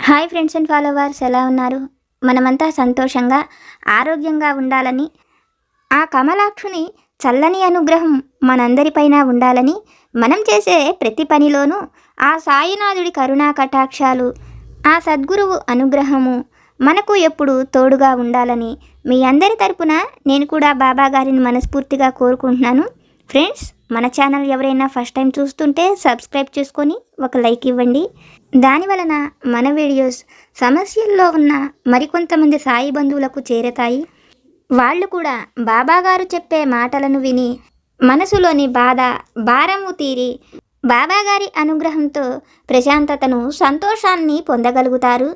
Hi friends and followers ఎలా ఉన్నారు? మనమంతా సంతోషంగా ఆరోగ్యంగా ఉండాలని ఆ కమలాక్షుని చల్లని అనుగ్రహం మనందరిపైన ఉండాలని మనం చేసే ప్రతి పనిలోనూ ఆ సాయినాథుడి కరుణా కటాక్షాలు ఆ సద్గురువు అనుగ్రహము మనకు ఎప్పుడు తోడుగా ఉండాలని మీ అందరి తరపున నేను కూడా బాబా గారిని మనస్ఫూర్తిగా కోరుకుంటున్నాను. ఫ్రెండ్స్ మన ఛానల్ ఎవరైనా ఫస్ట్ టైం చూస్తుంటే సబ్స్క్రైబ్ చేసుకొని ఒక లైక్ ఇవ్వండి. దాని వలన మన వీడియోస్ సమస్యల్లో ఉన్న మరికొంతమంది సాయి బంధువులకు చేరతాయి. వాళ్ళు కూడా బాబాగారు చెప్పే మాటలను విని మనసులోని బాధ భారము తీరి బాబాగారి అనుగ్రహంతో ప్రశాంతతను సంతోషాన్ని పొందగలుగుతారు.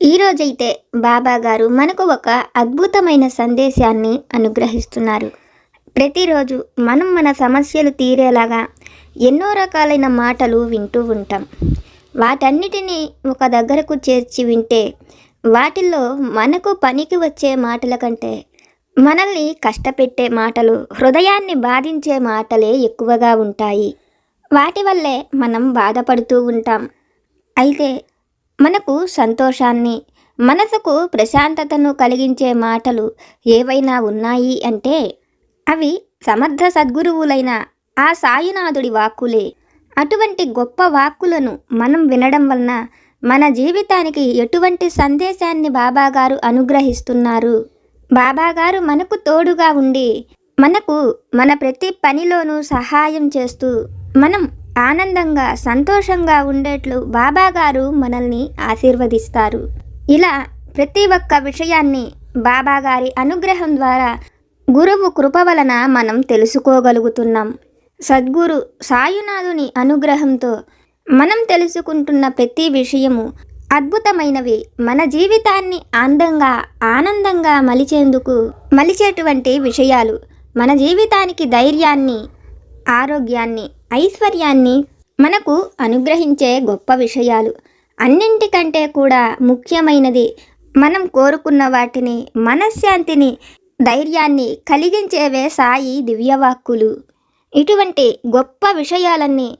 ఈరోజైతే బాబా గారు మనకు ఒక అద్భుతమైన సందేశాన్ని అనుగ్రహిస్తున్నారు. ప్రతిరోజు మనం మన సమస్యలు తీరేలాగా ఎన్నో రకాలైన మాటలు వింటూ ఉంటాం. వాటన్నిటినీ ఒక దగ్గరకు చేర్చి వింటే వాటిల్లో మనకు పనికి వచ్చే మాటల కంటే మనల్ని కష్టపెట్టే మాటలు హృదయాన్ని బాధించే మాటలే ఎక్కువగా ఉంటాయి. వాటి వల్లే మనం బాధపడుతూ ఉంటాం. అయితే మనకు సంతోషాన్ని మనసుకు ప్రశాంతతను కలిగించే మాటలు ఏవైనా ఉన్నాయి అంటే అవి సమర్థ సద్గురువులైన ఆ సాయినాథుడి వాక్కులే. అటువంటి గొప్ప వాక్కులను మనం వినడం వలన మన జీవితానికి ఎటువంటి సందేశాన్ని బాబాగారు అనుగ్రహిస్తున్నారు? బాబాగారు మనకు తోడుగా ఉండి మనకు మన ప్రతి పనిలోనూ సహాయం చేస్తూ మనం ఆనందంగా సంతోషంగా ఉండేట్లు బాబాగారు మనల్ని ఆశీర్వదిస్తారు. ఇలా ప్రతి ఒక్క విషయాన్ని బాబాగారి అనుగ్రహం ద్వారా గురువు కృప వలన మనం తెలుసుకోగలుగుతున్నాం. సద్గురు సాయునాథుని అనుగ్రహంతో మనం తెలుసుకుంటున్న ప్రతి విషయము అద్భుతమైనవి. మన జీవితాన్ని అందంగా ఆనందంగా మలిచేందుకు మలిచేటువంటి విషయాలు. మన జీవితానికి ధైర్యాన్ని ఆరోగ్యాన్ని ఐశ్వర్యాన్ని మనకు అనుగ్రహించే గొప్ప విషయాలు. అన్నింటికంటే కూడా ముఖ్యమైనది మనం కోరుకున్న వాటిని మనశ్శాంతిని ధైర్యాన్ని కలిగించేవే సాయి దివ్యవాక్కులు. ఇటువంటి గొప్ప విషయాలన్నీ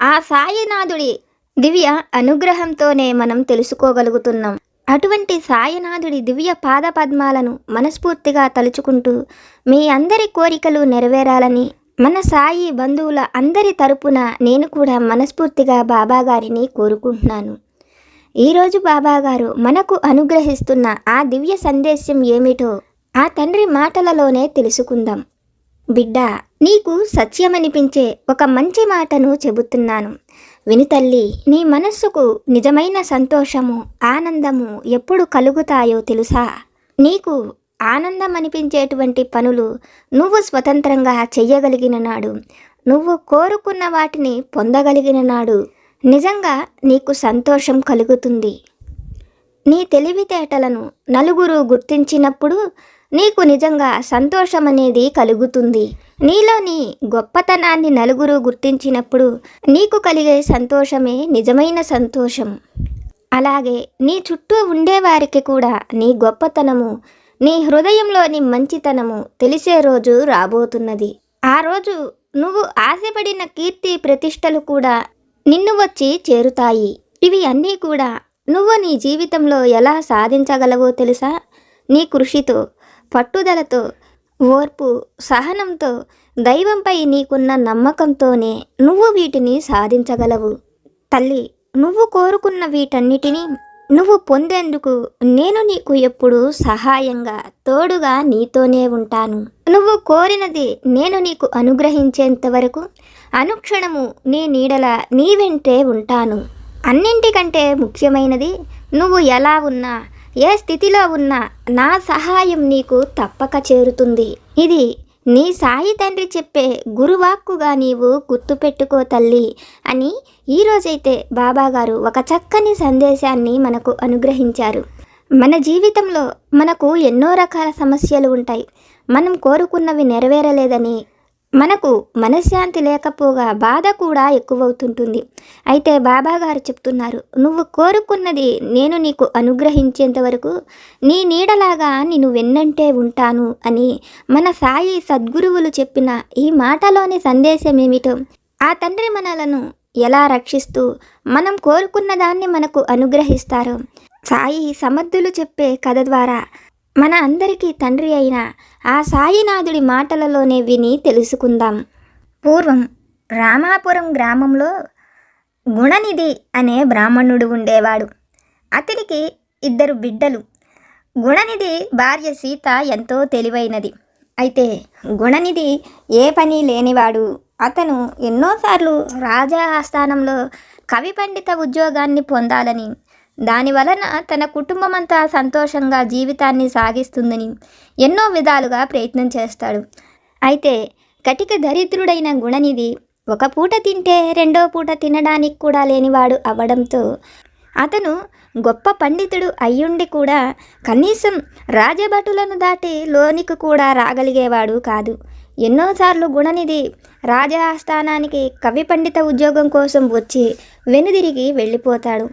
ఆ సాయినాథుడి దివ్య అనుగ్రహంతోనే మనం తెలుసుకోగలుగుతున్నాం. అటువంటి సాయినాథుడి దివ్య పాదపద్మాలను మనస్ఫూర్తిగా తలుచుకుంటూ మీ అందరి కోరికలు నెరవేరాలని మన సాయి బంధువుల అందరి తరపున నేను కూడా మనస్ఫూర్తిగా బాబాగారిని కోరుకుంటున్నాను. ఈరోజు బాబాగారు మనకు అనుగ్రహిస్తున్న ఆ దివ్య సందేశం ఏమిటో ఆ తండ్రి మాటలలోనే తెలుసుకుందాం. బిడ్డ నీకు సత్యమనిపించే ఒక మంచి మాటను చెబుతున్నాను. విని తల్లి నీ మనస్సుకు నిజమైన సంతోషము ఆనందము ఎప్పుడు కలుగుతాయో తెలుసా? నీకు ఆనందం అనిపించేటువంటి పనులు నువ్వు స్వతంత్రంగా చెయ్యగలిగిన నాడు నువ్వు కోరుకున్న వాటిని పొందగలిగిన నాడు నిజంగా నీకు సంతోషం కలుగుతుంది. నీ తెలివితేటలను నలుగురు గుర్తించినప్పుడు నీకు నిజంగా సంతోషం అనేది కలుగుతుంది నీలోని గొప్పతనాన్ని నలుగురు గుర్తించినప్పుడు నీకు కలిగే సంతోషమే నిజమైన సంతోషం. అలాగే నీ చుట్టూ ఉండేవారికి కూడా నీ గొప్పతనము నీ హృదయంలోని మంచితనము తెలిసే రోజు రాబోతున్నది. ఆ రోజు నువ్వు ఆశపడిన కీర్తి ప్రతిష్టలు కూడా నిన్ను వచ్చి చేరుతాయి. ఇవి అన్నీ కూడా నువ్వు నీ జీవితంలో ఎలా సాధించగలవో తెలుసా? నీ కృషితో పట్టుదలతో ఓర్పు సహనంతో దైవంపై నీకున్న నమ్మకంతోనే నువ్వు వీటిని సాధించగలవు. తల్లి నువ్వు కోరుకున్న వీటన్నిటినీ నువ్వు పొందేందుకు నేను నీకు ఎప్పుడూ సహాయంగా తోడుగా నీతోనే ఉంటాను. నువ్వు కోరినది నేను నీకు అనుగ్రహించేంత వరకు అనుక్షణము నీ నీడల నీ వెంటే ఉంటాను. అన్నింటికంటే ముఖ్యమైనది నువ్వు ఎలా ఉన్నా ఏ స్థితిలో ఉన్నా నా సహాయం నీకు తప్పక చేరుతుంది. ఇది నీ సాయి తండ్రి చెప్పే గురువాక్కుగా నీవు గుర్తుపెట్టుకో తల్లి అని ఈరోజైతే బాబాగారు ఒక చక్కని సందేశాన్ని మనకు అనుగ్రహించారు. మన జీవితంలో మనకు ఎన్నో రకాల సమస్యలు ఉంటాయి. మనం కోరుకున్నవి నెరవేరలేదని మనకు మనశ్శాంతి లేకపోగా బాధ కూడా ఎక్కువవుతుంటుంది. అయితే బాబాగారు చెప్తున్నారు నువ్వు కోరుకున్నది నేను నీకు అనుగ్రహించేంత వరకు నీ నీడలాగా నేను వెన్నంటే ఉంటాను అని మన సాయి సద్గురువులు చెప్పిన ఈ మాటలోని సందేశం ఏమిటో ఆ తండ్రి మనలను ఎలా రక్షిస్తూ మనం కోరుకున్న దాన్ని మనకు అనుగ్రహిస్తారో. సాయి సమర్థులు చెప్పే కథ ద్వారా మన అందరికీ తండ్రి అయిన ఆ సాయినాథుడి మాటలలోనే విని తెలుసుకుందాం. పూర్వం రామాపురం గ్రామంలో గుణనిధి అనే బ్రాహ్మణుడు ఉండేవాడు. అతనికి ఇద్దరు బిడ్డలు. గుణనిధి భార్య సీత ఎంతో తెలివైనది. అయితే గుణనిధి ఏ పని లేనివాడు. అతను ఎన్నోసార్లు రాజా ఆస్థానంలో కవి పండిత ఉద్యోగాన్ని పొందాలని దాని వలన తన కుటుంబమంతా సంతోషంగా జీవితాన్ని సాగిస్తుందని ఎన్నో విధాలుగా ప్రయత్నం చేస్తాడు. అయితే కటిక దరిద్రుడైన గుణనిధి ఒక పూట తింటే రెండో పూట తినడానికి కూడా లేనివాడు అవ్వడంతో అతను గొప్ప పండితుడు అయ్యుండి కూడా కనీసం రాజభటులను దాటి లోనికి కూడా రాగలిగేవాడు కాదు. ఎన్నోసార్లు గుణనిధి రాజాస్థానానికి కవి పండిత ఉద్యోగం కోసం వచ్చి వెనుదిరిగి వెళ్ళిపోతాడు.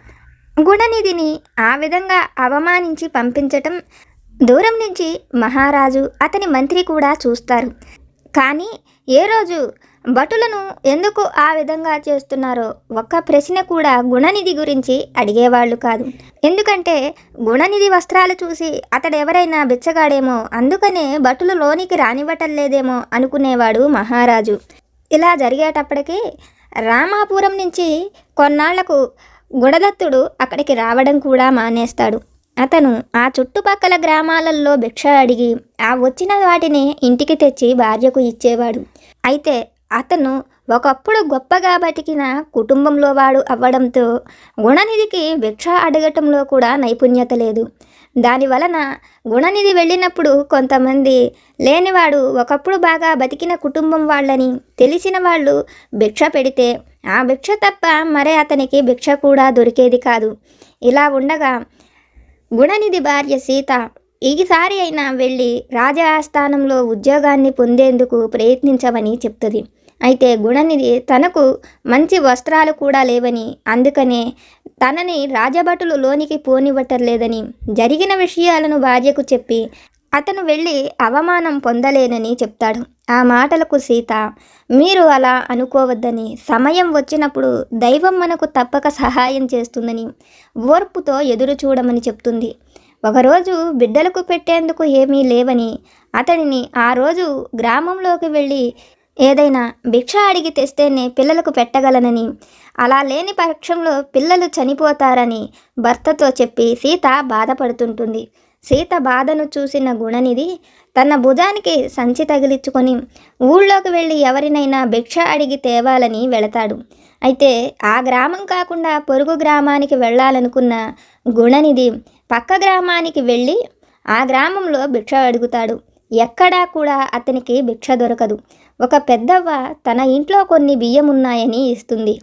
గుణనిధిని ఆ విధంగా అవమానించి పంపించటం దూరం నుంచి మహారాజు అతని మంత్రి కూడా చూస్తారు. కానీ ఏ రోజు భటులను ఎందుకు ఆ విధంగా చేస్తున్నారో ఒక్క ప్రశ్న కూడా గుణనిధి గురించి అడిగేవాళ్ళు కాదు. ఎందుకంటే గుణనిధి వస్త్రాలు చూసి అతడు ఎవరైనా బిచ్చగాడేమో అందుకనే భటులు లోనికి రానివ్వటం లేదేమో అనుకునేవాడు మహారాజు. ఇలా జరిగేటప్పటికీ రామాపురం నుంచి కొన్నాళ్ళకు గుణదత్తుడు అక్కడికి రావడం కూడా మానేస్తాడు. అతను ఆ చుట్టుపక్కల గ్రామాలలో భిక్ష అడిగి ఆ వచ్చిన వాటిని ఇంటికి తెచ్చి భార్యకు ఇచ్చేవాడు. అయితే అతను ఒకప్పుడు గొప్పగా బతికిన కుటుంబంలో వాడు అవ్వడంతో గుణనిధికి భిక్ష అడగటంలో కూడా నైపుణ్యత లేదు. దాని వలన గుణనిధి వెళ్ళినప్పుడు కొంతమంది లేనివాడు ఒకప్పుడు బాగా బతికిన కుటుంబం వాళ్ళని తెలిసిన వాళ్ళు భిక్ష పెడితే ఆ భిక్ష తప్ప మరే అతనికి భిక్ష కూడా దొరికేది కాదు. ఇలా ఉండగా గుణనిధి భార్య సీత ఈసారి అయినా వెళ్ళి రాజాస్థానంలో ఉద్యోగాన్ని పొందేందుకు ప్రయత్నించమని చెప్తుంది. అయితే గుణనిధి తనకు మంచి వస్త్రాలు కూడా లేవని అందుకనే తనని రాజభటులు లోనికి పోనివ్వటం లేదని జరిగిన విషయాలను భార్యకు చెప్పి అతను వెళ్ళి అవమానం పొందలేనని చెప్తాడు. ఆ మాటలకు సీత మీరు అలా అనుకోవద్దని సమయం వచ్చినప్పుడు దైవం మనకు తప్పక సహాయం చేస్తుందని ఓర్పుతో ఎదురు చూడమని చెప్తుంది. ఒకరోజు బిడ్డలకు పెట్టేందుకు ఏమీ లేవని అతడిని ఆ రోజు గ్రామంలోకి వెళ్ళి ఏదైనా భిక్ష అడిగి తెస్తేనే పిల్లలకు పెట్టగలనని. అలా లేని పక్షంలో పిల్లలు చనిపోతారని భర్తతో చెప్పి సీత బాధపడుతుంటుంది. సీత బాధను చూసిన గుణనిధి తన భుజానికి సంచి తగిలించుకొని ఊళ్ళోకి వెళ్ళి ఎవరినైనా భిక్ష అడిగి తేవాలని వెళతాడు. అయితే ఆ గ్రామం కాకుండా పొరుగు గ్రామానికి వెళ్ళాలనుకున్న గుణనిధి పక్క గ్రామానికి వెళ్ళి ఆ గ్రామంలో భిక్ష అడుగుతాడు. ఎక్కడా కూడా అతనికి భిక్ష దొరకదు. ఒక పెద్దవ్వ తన ఇంట్లో కొన్ని బియ్యం ఉన్నాయని ఇస్తుంది.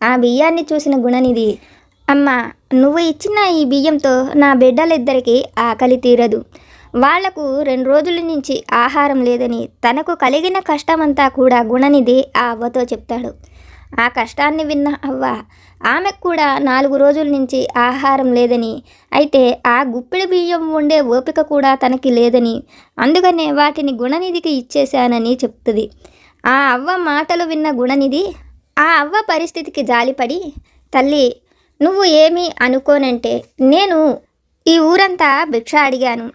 ఆ బియ్యాన్ని చూసిన గుణనిధి అమ్మా నువ్వు ఇచ్చిన ఈ బియ్యంతో నా బిడ్డలిద్దరికీ ఆకలి తీరదు. వాళ్ళకు రెండు రోజుల నుంచి ఆహారం లేదని తనకు కలిగిన కష్టమంతా కూడా గుణనిధి ఆ అవ్వతో చెప్తాడు. ఆ కష్టాన్ని విన్న అవ్వ ఆమెకు కూడా నాలుగు రోజుల నుంచి ఆహారం లేదని. అయితే ఆ గుప్పిడి బియ్యం ఉండే ఓపిక కూడా తనకి లేదని అందుకనే వాటిని గుణనిధికి ఇచ్చేశానని చెప్తుంది. ఆ అవ్వ మాటలు విన్న గుణనిధి ఆ అవ్వ పరిస్థితికి జాలిపడి తల్లి నువ్వు ఏమీ అనుకోనంటే నేను ఈ ఊరంతా భిక్ష అడిగాను.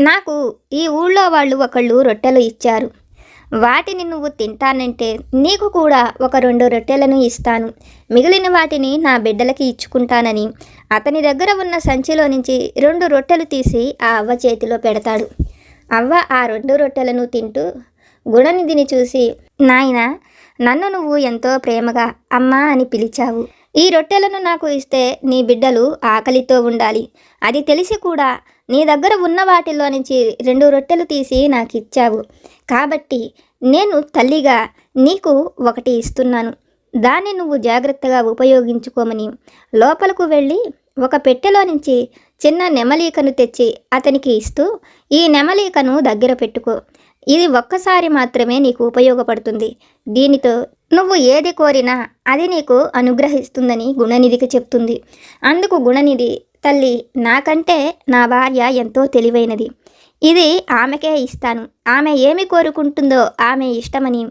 నాకు ఈ ఊళ్ళో వాళ్ళు ఒకళ్ళు రొట్టెలు ఇచ్చారు. వాటిని నువ్వు తింటానంటే నీకు కూడా ఒక రెండు రొట్టెలను ఇస్తాను. మిగిలిన వాటిని నా బిడ్డలకి ఇచ్చుకుంటానని అతని దగ్గర ఉన్న సంచిలో నుంచి రెండు రొట్టెలు తీసి ఆ అవ్వ చేతిలో పెడతాడు. అవ్వ ఆ రెండు రొట్టెలను తింటూ గుణనిధిని చూసి నాయన నన్ను నువ్వు ఎంతో ప్రేమగా అమ్మా అని పిలిచావు. ఈ రొట్టెలను నాకు ఇస్తే నీ బిడ్డలు ఆకలితో ఉండాలి. అది తెలిసి కూడా నీ దగ్గర ఉన్న వాటిలో నుంచి రెండు రొట్టెలు తీసి నాకు ఇచ్చావు. కాబట్టి నేను తల్లిగా నీకు ఒకటి ఇస్తున్నాను. దాన్ని నువ్వు జాగ్రత్తగా ఉపయోగించుకోమని. లోపలకు వెళ్ళి ఒక పెట్టెలో నుంచి చిన్న నెమలీకను తెచ్చి అతనికి ఇస్తూ ఈ నెమలీకను దగ్గర పెట్టుకో. ఇది ఒక్కసారి మాత్రమే నీకు ఉపయోగపడుతుంది. దీనితో నువ్వు ఏది కోరినా అది నీకు అనుగ్రహిస్తుందని గుణనిధికి చెప్తుంది. అందుకు గుణనిధి తల్లి నాకంటే నా భార్య ఎంతో తెలివైనది. ఇది ఆమెకే ఇస్తాను. ఆమె ఏమి కోరుకుంటుందో ఆమె ఇష్టమని.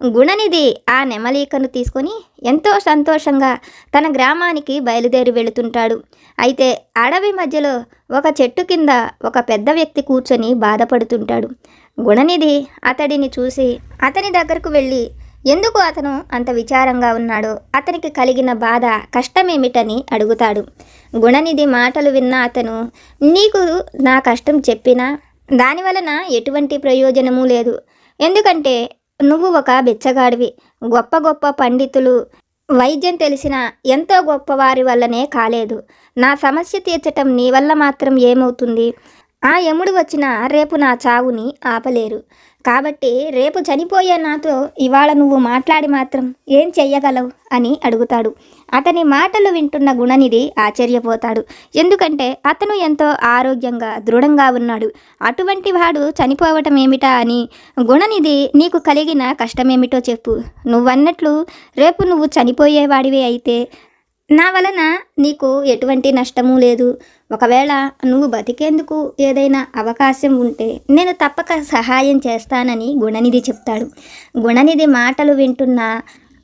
గుణనిధి ఆ నెమలీకను తీసుకొని ఎంతో సంతోషంగా తన గ్రామానికి బయలుదేరి వెళుతుంటాడు. అయితే అడవి మధ్యలో ఒక చెట్టు కింద ఒక పెద్ద వ్యక్తి కూర్చొని బాధపడుతుంటాడు. గుణనిధి అతడిని చూసి అతని దగ్గరకు వెళ్ళి ఎందుకు అతను అంత విచారంగా ఉన్నాడో? అతనికి కలిగిన బాధ కష్టమేమిటని అడుగుతాడు. గుణనిధి మాటలు విన్న అతను నీకు నా కష్టం చెప్పినా? దాని వలన ఎటువంటి ప్రయోజనము లేదు. ఎందుకంటే నువ్వు ఒక బిచ్చగాడివి. గొప్ప గొప్ప పండితులు వైద్యం తెలిసిన ఎంతో గొప్పవారి వల్లనే కాలేదు. నా సమస్య తీర్చటం నీ వల్ల మాత్రం ఏమవుతుంది? ఆ యముడు వచ్చిన రేపు నా చావుని ఆపలేరు. కాబట్టి రేపు చనిపోయే నాతో ఇవాళ నువ్వు మాట్లాడి మాత్రం ఏం చెయ్యగలవు? అని అడుగుతాడు. అతని మాటలు వింటున్న గుణనిధి ఆశ్చర్యపోతాడు. ఎందుకంటే అతను ఎంతో ఆరోగ్యంగా దృఢంగా ఉన్నాడు. అటువంటి వాడు చనిపోవటం ఏమిటా అని గుణనిధి నీకు కలిగిన కష్టమేమిటో చెప్పు. నువ్వన్నట్లు రేపు నువ్వు చనిపోయేవాడివి అయితే నా వలన నీకు ఎటువంటి నష్టము లేదు. ఒకవేళ నువ్వు బతికేందుకు ఏదైనా అవకాశం ఉంటే నేను తప్పక సహాయం చేస్తానని గుణనిధి చెప్తాడు. గుణనిధి మాటలు వింటున్న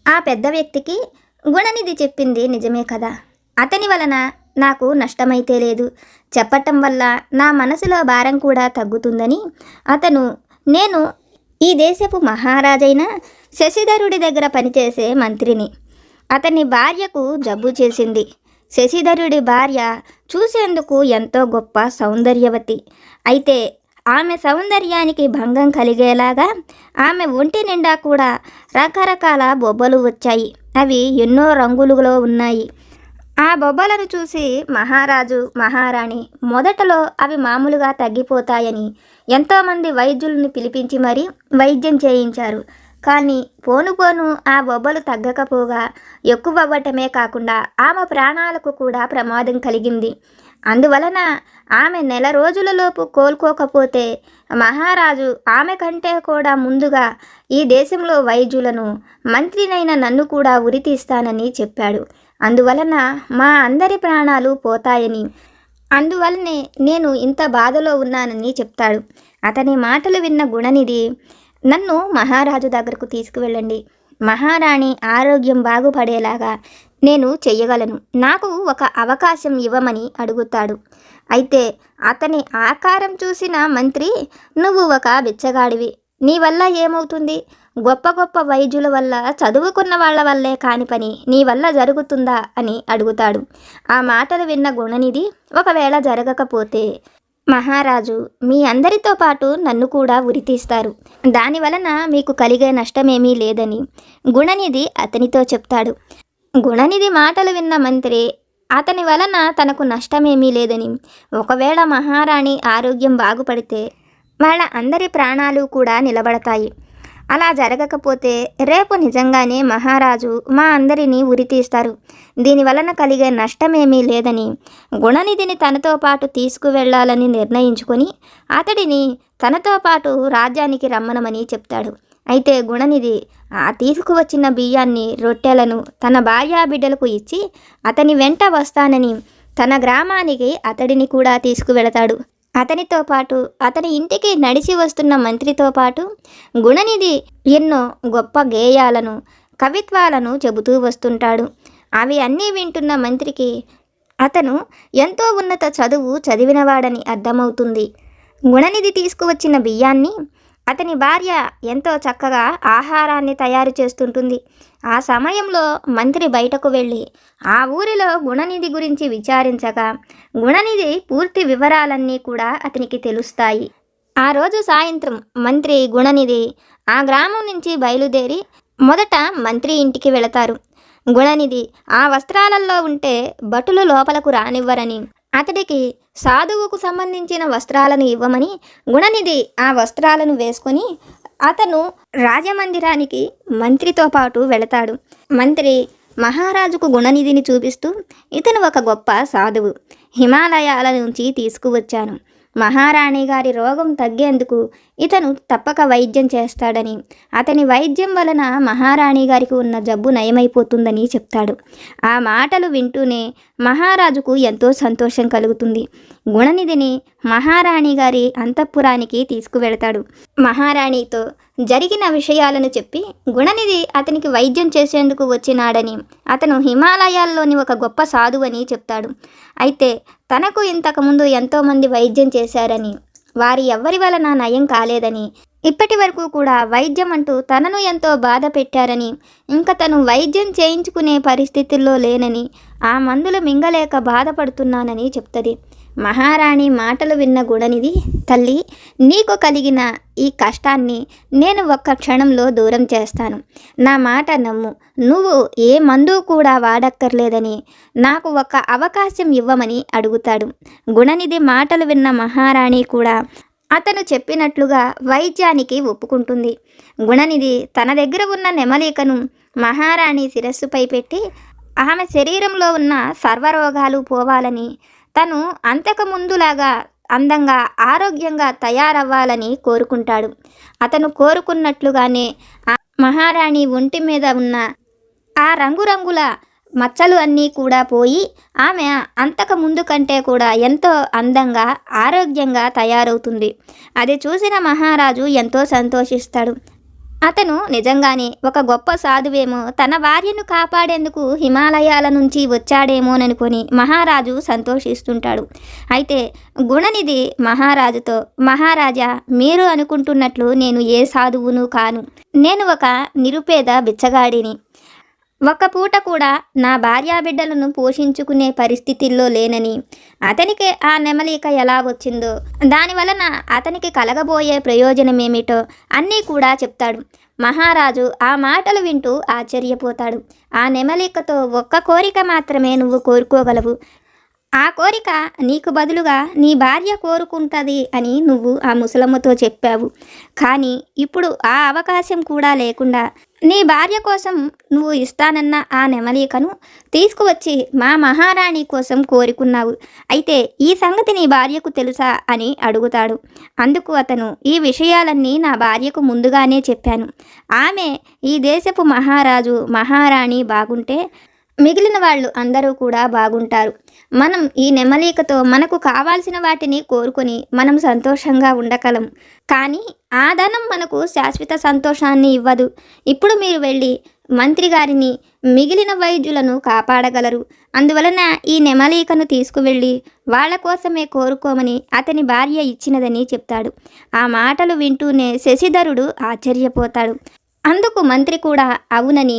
ఆ పెద్ద వ్యక్తికి గుణనిధి చెప్పింది నిజమే కదా. అతని వలన నాకు నష్టమైతే లేదు. చెప్పటం వల్ల నా మనసులో భారం కూడా తగ్గుతుందని అతను నేను ఈ దేశపు మహారాజైన శశిధరుడి దగ్గర పనిచేసే మంత్రిని. అతని భార్యకు జబ్బు చేసింది. శశిధరుడి భార్య చూసేందుకు ఎంతో గొప్ప సౌందర్యవతి. అయితే ఆమె సౌందర్యానికి భంగం కలిగేలాగా ఆమె ఒంటి నిండా కూడా రకరకాల బొబ్బలు వచ్చాయి. అవి ఎన్నో రంగులులో ఉన్నాయి. ఆ బొబ్బలను చూసి మహారాజు మహారాణి మొదటలో అవి మామూలుగా తగ్గిపోతాయని ఎంతోమంది వైద్యులను పిలిపించి మరీ వైద్యం చేయించారు. కానీ పోను పోను ఆ బొబ్బలు తగ్గకపోగా ఎక్కువ అవ్వటమే కాకుండా ఆమె ప్రాణాలకు కూడా ప్రమాదం కలిగింది. అందువలన ఆమె నెల రోజులలోపు కోలుకోకపోతే మహారాజు ఆమె కంటే కూడా ముందుగా ఈ దేశంలో వైద్యులను మంత్రినైన నన్ను కూడా ఉరితీస్తానని చెప్పాడు. అందువలన మా అందరి ప్రాణాలు పోతాయని అందువలనే నేను ఇంత బాధలో ఉన్నానని చెప్తాడు. అతని మాటలు విన్న గుణనిధి నన్ను మహారాజు దగ్గరకు తీసుకువెళ్ళండి. మహారాణి ఆరోగ్యం బాగుపడేలాగా నేను చెయ్యగలను. నాకు ఒక అవకాశం ఇవ్వమని అడుగుతాడు. అయితే అతని ఆకారం చూసిన మంత్రి నువ్వు ఒక బిచ్చగాడివి. నీ వల్ల ఏమవుతుంది? గొప్ప గొప్ప వైద్యుల వల్ల చదువుకున్న వాళ్ళ వల్లే కాని పని నీ వల్ల జరుగుతుందా? అని అడుగుతాడు. ఆ మాటలు విన్న గుణనిధి ఒకవేళ జరగకపోతే మహారాజు మీ అందరితో పాటు నన్ను కూడా ఉరితీస్తారు దాని వలన మీకు కలిగే నష్టమేమీ లేదని గుణనిధి అతనితో చెప్తాడు. గుణనిధి మాటలు విన్న మంత్రి అతని వలన తనకు నష్టమేమీ లేదని. ఒకవేళ మహారాణి ఆరోగ్యం బాగుపడితే వాళ్ళ అందరి ప్రాణాలు కూడా నిలబడతాయి. అలా జరగకపోతే రేపు నిజంగానే మహారాజు మా అందరినీ ఉరితీస్తారు దీని వలన కలిగే నష్టమేమీ లేదని గుణనిధిని తనతో పాటు తీసుకువెళ్ళాలని నిర్ణయించుకొని అతడిని తనతో పాటు రాజ్యానికి రమ్మనమని చెప్తాడు. అయితే గుణనిధి ఆ తీసుకువచ్చిన బియ్యాన్ని రొట్టెలను తన భార్యా బిడ్డలకు ఇచ్చి అతని వెంట వస్తానని తన గ్రామానికి అతడిని కూడా తీసుకువెళతాడు. అతనితో పాటు అతని ఇంటికి నడిచి వస్తున్న మంత్రితో పాటు గుణనిధి ఎన్నో గొప్ప గేయాలను కవిత్వాలను చెబుతూ వస్తుంటాడు. అవి అన్నీ వింటున్న మంత్రికి అతను ఎంతో ఉన్నత చదువు చదివినవాడని అర్థమవుతుంది. గుణనిధి తీసుకువచ్చిన బియ్యాన్ని అతని భార్య ఎంతో చక్కగా ఆహారాన్ని తయారు చేస్తుంటుంది. ఆ సమయంలో మంత్రి బయటకు వెళ్ళి ఆ ఊరిలో గుణనిధి గురించి విచారించగా గుణనిధి పూర్తి వివరాలన్నీ కూడా అతనికి తెలుస్తాయి. ఆ రోజు సాయంత్రం మంత్రి గుణనిధి ఆ గ్రామం నుంచి బయలుదేరి మొదట మంత్రి ఇంటికి వెళతారు. గుణనిధి ఆ వస్త్రాలలో ఉంటే భటులు లోపలకు రానివ్వరని అతడికి సాధువుకు సంబంధించిన వస్త్రాలను ఇవ్వమని గుణనిధి ఆ వస్త్రాలను వేసుకొని అతను రాజమందిరానికి మంత్రితో పాటు వెళతాడు. మంత్రి మహారాజుకు గుణనిధిని చూపిస్తూ ఇతను ఒక గొప్ప సాధువు. హిమాలయాల నుంచి తీసుకువచ్చాను. మహారాణి గారి రోగం తగ్గేందుకు ఇతను తప్పక వైద్యం చేస్తాడని. అతని వైద్యం వలన మహారాణి గారికి ఉన్న జబ్బు నయమైపోతుందని చెప్తాడు. ఆ మాటలు వింటూనే మహారాజుకు ఎంతో సంతోషం కలుగుతుంది. గుణనిధిని మహారాణి గారి అంతఃపురానికి తీసుకువెళతాడు. మహారాణితో జరిగిన విషయాలను చెప్పి గుణనిధి అతనికి వైద్యం చేసేందుకు వచ్చినాడని అతను హిమాలయాల్లోని ఒక గొప్ప సాధువని చెప్తాడు. అయితే తనకు ఇంతకుముందు ఎంతోమంది వైద్యం చేశారని వారి ఎవ్వరి వలన నయం కాలేదని. ఇప్పటి వరకు కూడా వైద్యం అంటూ తనను ఎంతో బాధ పెట్టారని ఇంకా తను వైద్యం చేయించుకునే పరిస్థితుల్లో లేనని ఆ మందులు మింగలేక బాధపడుతున్నానని చెప్తుంది. మహారాణి మాటలు విన్న గుణనిధి తల్లి నీకు కలిగిన ఈ కష్టాన్ని నేను ఒక్క క్షణంలో దూరం చేస్తాను. నా మాట నమ్ము. నువ్వు ఏ మందు కూడా వాడక్కర్లేదని నాకు ఒక అవకాశం ఇవ్వమని అడుగుతాడు. గుణనిధి మాటలు విన్న మహారాణి కూడా అతను చెప్పినట్లుగా వైద్యానికి ఒప్పుకుంటుంది. గుణనిధి తన దగ్గర ఉన్న నెమలికను మహారాణి శిరస్సుపై పెట్టి ఆమె శరీరంలో ఉన్న సర్వరోగాలు పోవాలని తను అంతకుముందులాగా అందంగా ఆరోగ్యంగా తయారవ్వాలని కోరుకుంటాడు. అతను కోరుకున్నట్లుగానే ఆ మహారాణి ఒంటి మీద ఉన్న ఆ రంగురంగుల మచ్చలు అన్నీ కూడా పోయి ఆమె అంతకు ముందు కంటే కూడా ఎంతో అందంగా ఆరోగ్యంగా తయారవుతుంది. అది చూసిన మహారాజు ఎంతో సంతోషిస్తాడు. అతను నిజంగానే ఒక గొప్ప సాధువేమో తన భార్యను కాపాడేందుకు హిమాలయాల నుంచి వచ్చాడేమోననుకొని మహారాజు సంతోషిస్తుంటాడు. అయితే గుణనిధి మహారాజుతో మహారాజా మీరు అనుకుంటున్నట్లు నేను ఏ సాధువును కాను. నేను ఒక నిరుపేద బిచ్చగాడిని. ఒక్క పూట కూడా నా భార్యాబిడ్డలను పోషించుకునే పరిస్థితుల్లో లేనని. అతనికి ఆ నెమలిక ఎలా వచ్చిందో దాని వలన అతనికి కలగబోయే ప్రయోజనమేమిటో అన్నీ కూడా చెప్తాడు. మహారాజు ఆ మాటలు వింటూ ఆశ్చర్యపోతాడు. ఆ నెమలికతో ఒక్క కోరిక మాత్రమే నువ్వు కోరుకోగలవు. ఆ కోరిక నీకు బదులుగా నీ భార్య కోరుకుంటుంది అని నువ్వు ఆ ముసలమ్మతో చెప్పావు. కానీ ఇప్పుడు ఆ అవకాశం కూడా లేకుండా నీ భార్య కోసం నువ్వు ఇస్తానన్న ఆ నెమలికను తీసుకువచ్చి మా మహారాణి కోసం కోరుకున్నావు. అయితే ఈ సంగతి నీ భార్యకు తెలుసా అని అడుగుతాడు. అందుకు అతను ఈ విషయాలన్నీ నా భార్యకు ముందుగానే చెప్పాను. ఆమె ఈ దేశపు మహారాజు మహారాణి బాగుంటే మిగిలిన వాళ్ళు అందరూ కూడా బాగుంటారు. మనం ఈ నెమలికతో మనకు కావాల్సిన వాటిని కోరుకొని మనం సంతోషంగా ఉండగలం. కానీ ఆ ధనం మనకు శాశ్వత సంతోషాన్ని ఇవ్వదు. ఇప్పుడు మీరు వెళ్ళి మంత్రి గారిని మిగిలిన వైద్యులను కాపాడగలరు. అందువలన ఈ నెమలికను తీసుకువెళ్ళి వాళ్ళ కోసమే కోరుకోమని అతని భార్య ఇచ్చినదని చెప్తాడు. ఆ మాటలు వింటూనే శశిధరుడు ఆశ్చర్యపోతాడు. అందుకు మంత్రి కూడా అవునని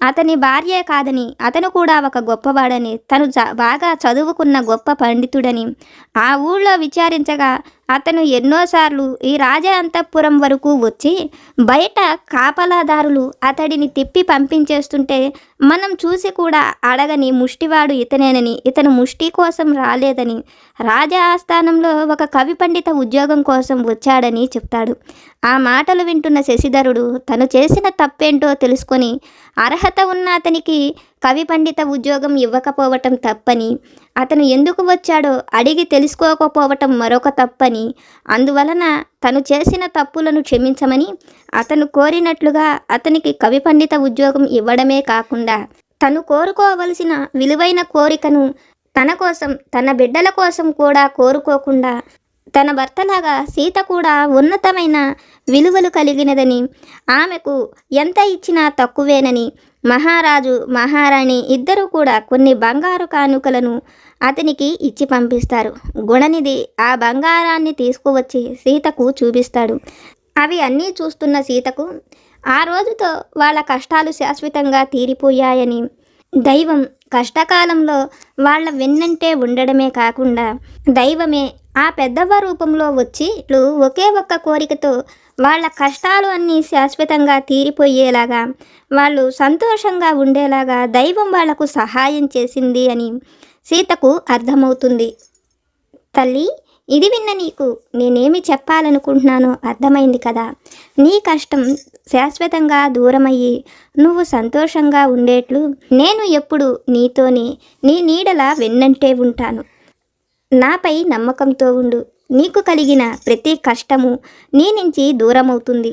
అతని భార్యే కాదని అతను కూడా ఒక గొప్పవాడని తను బాగా చదువుకున్న గొప్ప పండితుడని ఆ ఊళ్ళో విచారించగా అతను ఎన్నోసార్లు ఈ రాజ అంతఃపురం వరకు వచ్చి బయట కాపలాదారులు అతడిని తిప్పి పంపించేస్తుంటే మనం చూసి కూడా అడగని ముష్టివాడు ఇతనేనని ఇతను ముష్టి కోసం రాలేదని రాజా ఆస్థానంలో ఒక కవి పండిత ఉద్యోగం కోసం వచ్చాడని చెప్తాడు. ఆ మాటలు వింటున్న శశిధరుడు తను చేసిన తప్పేంటో తెలుసుకొని అర్హత ఉన్న అతనికి కవి పండిత ఉద్యోగం ఇవ్వకపోవటం తప్పని అతను ఎందుకు వచ్చాడో అడిగి తెలుసుకోకపోవటం మరొక తప్పని అందువలన తను చేసిన తప్పులను క్షమించమని అతను కోరినట్లుగా అతనికి కవి పండిత ఉద్యోగం ఇవ్వడమే కాకుండా తను కోరుకోవలసిన విలువైన కోరికను తన కోసం తన బిడ్డల కోసం కూడా కోరుకోకుండా తన భర్తలాగా సీత కూడా ఉన్నతమైన విలువలు కలిగినదని ఆమెకు ఎంత ఇచ్చినా తక్కువేనని మహారాజు మహారాణి ఇద్దరూ కూడా కొన్ని బంగారు కానుకలను అతనికి ఇచ్చి పంపిస్తారు. గుణనిధి ఆ బంగారాన్ని తీసుకువచ్చి సీతకు చూపిస్తాడు. అవి అన్నీ చూస్తున్న సీతకు ఆ రోజుతో వాళ్ళ కష్టాలు శాశ్వతంగా తీరిపోయాయని. దైవం కష్టకాలంలో వాళ్ళ వెన్నంటే ఉండడమే కాకుండా దైవమే ఆ పెద్దవ్వ రూపంలో వచ్చి ఒకే ఒక్క కోరికతో వాళ్ళ కష్టాలు అన్నీ శాశ్వతంగా తీరిపోయేలాగా వాళ్ళు సంతోషంగా ఉండేలాగా దైవం వాళ్ళకు సహాయం చేసింది అని సీతకు అర్థమవుతుంది. తల్లి ఇది విన్న నీకు నేనేమి చెప్పాలనుకుంటున్నానో అర్థమైంది కదా. నీ కష్టం శాశ్వతంగా దూరమయ్యి నువ్వు సంతోషంగా ఉండేట్లు నేను ఎప్పుడు నీతోనే నీ నీడల వెన్నంటే ఉంటాను. నాపై నమ్మకంతో ఉండు. నీకు కలిగిన ప్రతి కష్టము నీ నుంచి దూరమవుతుంది.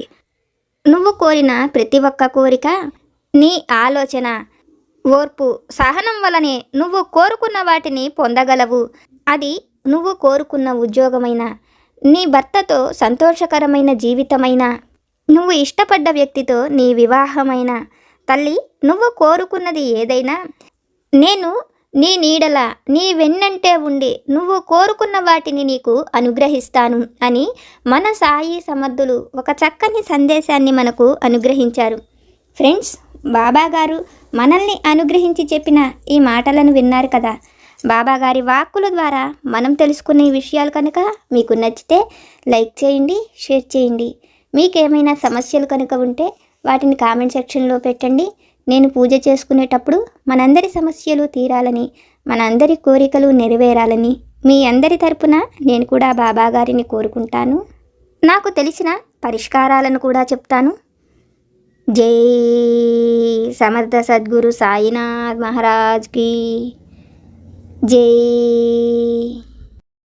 నువ్వు కోరిన ప్రతి ఒక్క కోరిక నీ ఆలోచన ఓర్పు సహనం వలనే నువ్వు కోరుకున్న వాటిని పొందగలవు. అది నువ్వు కోరుకున్న ఉద్యోగమైన నీ భర్తతో సంతోషకరమైన జీవితమైన నువ్వు ఇష్టపడ్డ వ్యక్తితో నీ వివాహమైన తల్లి నువ్వు కోరుకున్నది ఏదైనా నేను నీ నీడల నీ వెన్నంటే ఉండి నువ్వు కోరుకున్న వాటిని నీకు అనుగ్రహిస్తాను అని మన సాయి సమర్థులు ఒక చక్కని సందేశాన్ని మనకు అనుగ్రహించారు. ఫ్రెండ్స్ బాబాగారు మనల్ని అనుగ్రహించి చెప్పిన ఈ మాటలను విన్నారు కదా. బాబాగారి వాక్కుల ద్వారా మనం తెలుసుకునే విషయాలు కనుక మీకు నచ్చితే లైక్ చేయండి షేర్ చేయండి. మీకేమైనా సమస్యలు కనుక ఉంటే వాటిని కామెంట్ సెక్షన్లో పెట్టండి. నేను పూజ చేసుకునేటప్పుడు మనందరి సమస్యలు తీరాలని మనందరి కోరికలు నెరవేరాలని మీ అందరి తరపున నేను కూడా బాబా గారిని కోరుకుంటాను. నాకు తెలిసిన పరిష్కారాలను కూడా చెప్తాను. జై సమర్థ సద్గురు సాయినాథ్ మహారాజ్కి జై